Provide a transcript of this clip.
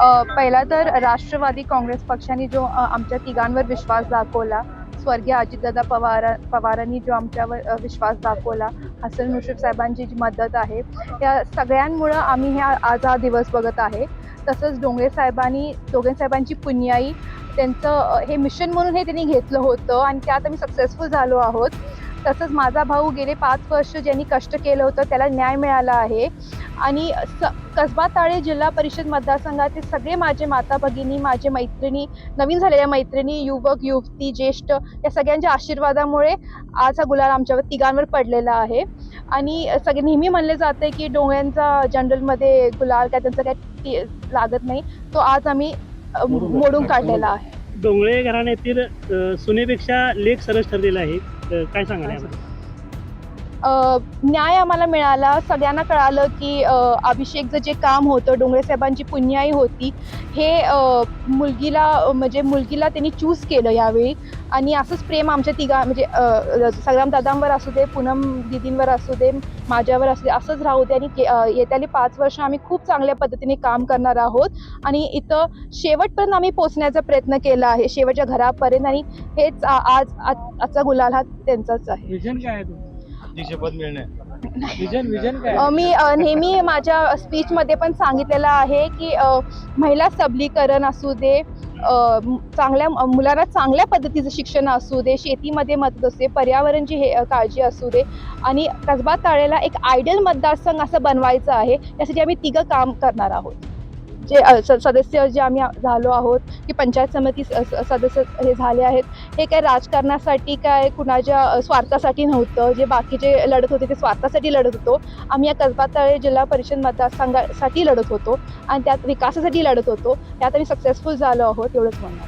पहिला तर राष्ट्रवादी काँग्रेस पक्षाने जो आमच्या तिघांवर विश्वास दाखवला स्वर्गीय अजितदादा पवार पवारांनी जो आमच्यावर विश्वास दाखवला हसन मुश्रीफ साहेबांची जी मदत आहे या सगळ्यांमुळं आम्ही ह्या आज हा दिवस बघत आहे. तसंच डोंगरे साहेबांनी डोंगरे साहेबांची पुण्याई त्यांचं हे मिशन म्हणून हे त्यांनी घेतलं होतं आणि त्यात आम्ही सक्सेसफुल झालो आहोत. तसंच माझा भाऊ गेले पाच वर्ष ज्यांनी कष्ट केलं होतं त्याला न्याय मिळाला आहे. आणि स कसबा ताळे जिल्हा परिषद मतदारसंघातील सगळे माझे माता भगिनी माझे मैत्रिणी नवीन झालेल्या मैत्रिणी युवक युवती ज्येष्ठ या सगळ्यांच्या आशीर्वादामुळे आज हा गुलाल आमच्यावर तिघांवर पडलेला आहे. आणि सगळे नेहमी म्हणले जाते की डोंगऱ्यांचा जनरलमध्ये गुलाल काय त्यांचं काय लागत नाही. तो आज आम्ही मोडून काढलेला. आहे. डोंगळे घराण्यातील सुनेपेक्षा लेख सरस ठरलेला आहे. काय सांगा याबद्दल? अ, न्याय आम्हाला मिळाला. सगळ्यांना कळालं की अभिषेकचं जे काम होतं डोंगरे साहेबांची पुण्याई होती हे मुलगीला म्हणजे मुलगीला त्यांनी चूज केलं यावेळी. आणि असंच प्रेम आमच्या तिघा म्हणजे अ, संग्राम दादांवर असू दे पूनम दिदींवर असू दे माझ्यावर असू दे असंच राहू दे. आणि के- पाच वर्ष आम्ही खूप चांगल्या पद्धतीने काम करणार आहोत. आणि इथं शेवटपर्यंत आम्ही पोचण्याचा प्रयत्न केला आहे. शेवटच्या घरापर्यंत. आणि हेच आज आज- आजचा गुलाल हा त्यांचाच आहे. विजन मिळणे विजन विजन काय? अ, मी अ, नेहमी माझ्या स्पीचमध्ये पण सांगितलेलं आहे की अ, महिला सबलीकरण असू दे अ, म- चांगल्या अ, मुलांना चांगल्या पद्धतीचं शिक्षण असू दे शेतीमध्ये मदत असू दे पर्यावरणची हे अ, काळजी असू दे आणि कसबा ताळेला एक आयडियल मतदारसंघ असं बनवायचं आहे यासाठी आम्ही तिघं काम करणार आहोत. जे स- सदस्य जे आम्ही झालो आहोत की पंचायत समिती स- सदस्य हे झाले आहेत हे काय राजकारणासाठी काय कुणाच्या स्वार्थासाठी नव्हतं जे बाकीचे लढत होते ते स्वार्थासाठी लढत होतो. आम्ही या कसबा तळे जिल्हा परिषद मतदारसंघासाठी लढत होतो आणि त्यात विकासासाठी लढत होतो. त्यात आम्ही सक्सेसफुल झालो आहोत एवढंच म्हणणार.